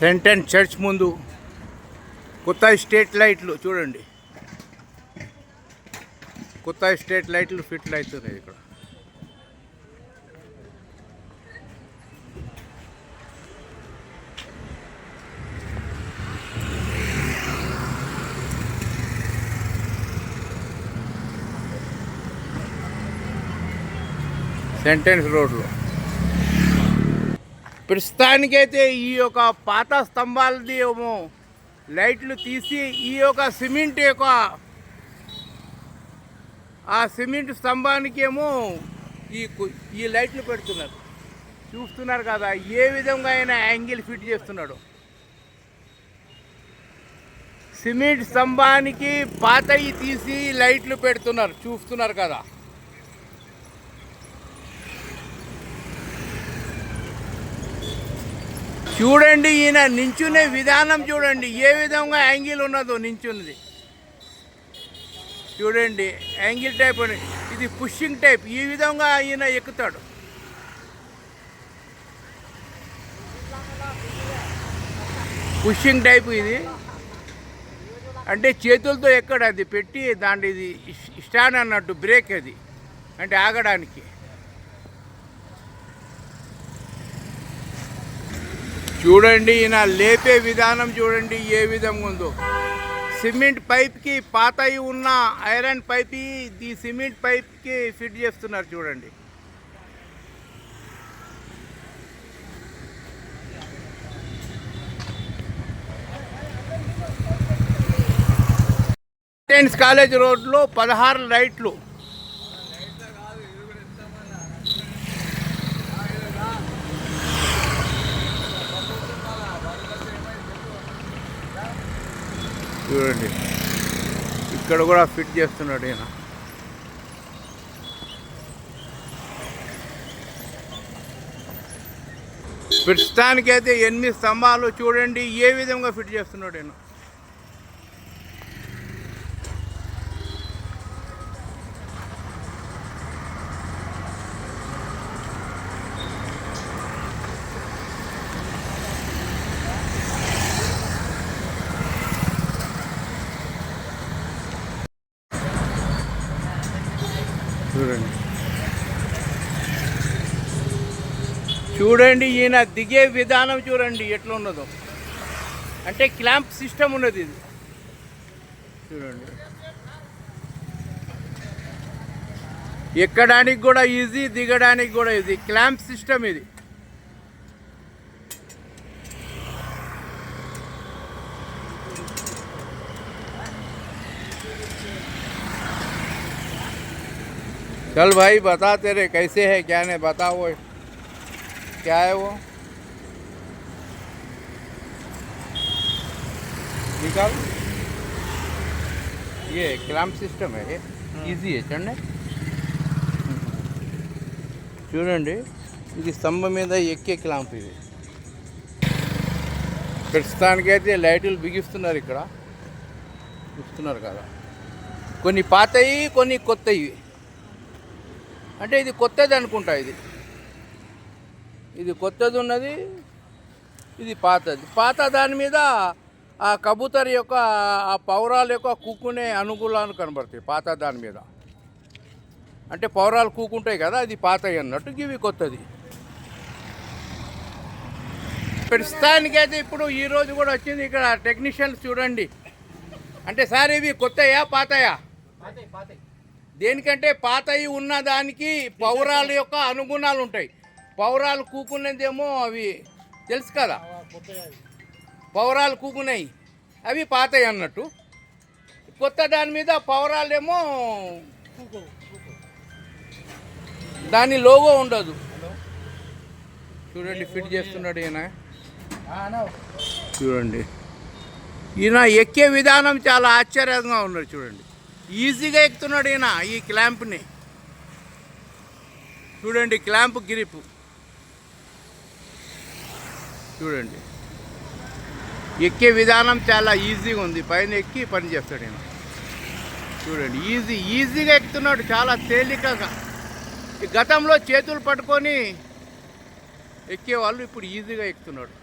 సెంటెన్ church ముందు కొత్త state లైట్లు చూడండి. కొత్త స్టేట్ లైట్లు ఫిట్లు అవుతున్నాయి ఇక్కడ. సెంటెన్స్ రోడ్లో. ప్రస్తుతానికైతే ఈ యొక్క పాత స్తంభాలది ఏమో లైట్లు తీసి ఈ యొక్క సిమెంట్ యొక్క ఆ సిమెంట్ స్తంభానికి ఏమో ఈ ఈ లైట్లు పెడుతున్నారు. చూస్తున్నారు కదా ఏ విధంగా అయినా యాంగిల్ ఫిట్ చేస్తున్నాడు. సిమెంట్ స్తంభానికి పాతవి తీసి లైట్లు పెడుతున్నారు చూస్తున్నారు కదా. చూడండి ఈయన నించునే విధానం చూడండి. ఏ విధంగా యాంగిల్ ఉన్నదో నించున్నది. చూడండి యాంగిల్ టైప్ అని. ఇది పుషింగ్ టైప్. ఈ విధంగా ఈయన ఎక్కుతాడు. పుషింగ్ టైప్ ఇది. అంటే చేతులతో ఎక్కడ అది పెట్టి దాంట్లో ఇది స్టాండ్ అన్నట్టు బ్రేక్ అది. అంటే ఆగడానికి. చూడండి ఈయన లేపే విధానం చూడండి ఏ విధంగా ఉందో. సిమెంట్ పైప్కి పాతయి ఉన్న ఐరన్ పైప్ ఈ సిమెంట్ పైప్కి ఫిట్ చేస్తున్నారు చూడండి. సైన్స్ కాలేజ్ రోడ్లో పదహారు లైట్లు. చూడండి. ఇక్కడ కూడా ఫిట్ చేస్తున్నాడు ఈయన. ప్రస్తుతానికైతే ఎనిమిది స్తంభాలు చూడండి ఏ విధంగా ఫిట్ చేస్తున్నాడు ఈయన. చూడండి. చూడండి ఈయన దిగే విధానం చూడండి ఎట్లా ఉన్నదో. అంటే క్లాంప్ సిస్టమ్ ఉన్నది ఇది. చూడండి. ఎక్కడానికి కూడా ఈజీ దిగడానికి కూడా ఈజీ క్లాంప్ సిస్టమ్ ఇది. चल भाई बता तेरे कैसे है क्या नहीं बता वो क्या है वो निकाल ये क्लैम्प सिस्टम है ये ఈజీ చండి చూడండి ఇది స్తంభం మీద ఎక్కే క్లాంప్ ఇది ప్రస్తుతానికైతే లైట్లు బిగిస్తున్నారు ఇక్కడ చూస్తున్నారు కదా కొన్ని పాతవి కొన్ని కొత్తవి అంటే ఇది కొత్తది అనుకుంటా ఇది. ఇది కొత్తది ఉన్నది ఇది పాతది. పాత దాని మీద ఆ కబూతర్ యొక్క ఆ పౌరాల యొక్క కూకునే అనుకూలాలు కనబడతాయి పాత దాని మీద. అంటే పౌరాలు కూకుంటాయి కదా అది పాత అన్నట్టు ఇవి కొత్తది. ప్రస్తుతానికైతే ఇప్పుడు ఈరోజు కూడా వచ్చింది ఇక్కడ టెక్నీషియన్స్ చూడండి. అంటే సార్ ఇవి కొత్తయా పాతయా. దేనికంటే పాతవి ఉన్న దానికి పౌరాల యొక్క అనుగుణాలు ఉంటాయి. పౌరాలు కూకున్నదేమో అవి తెలుసు కదా? పౌరాలు కూకున్నాయి. అవి పాతవి అన్నట్టు. కొత్త దాని మీద పౌరాలేమో దాని లోగో ఉండదు. చూడండి ఫిట్ చేస్తున్నాడు ఈయన. చూడండి. ఈయన ఎక్కే విధానం చాలా ఆశ్చర్యంగా ఉన్నది చూడండి. ఈజీగా ఎక్కుతున్నాడు ఈయన ఈ క్లాంప్ని. చూడండి క్లాంప్ గ్రిప్. చూడండి. ఎక్కే విధానం చాలా ఈజీగా ఉంది. పైన ఎక్కి పని చేస్తాడు ఈయన. చూడండి ఈజీ ఈజీగా ఎక్కుతున్నాడు చాలా తేలికగా. ఈ గతంలో చేతులు పట్టుకొని ఎక్కేవాళ్ళు ఇప్పుడు ఈజీగా ఎక్కుతున్నాడు.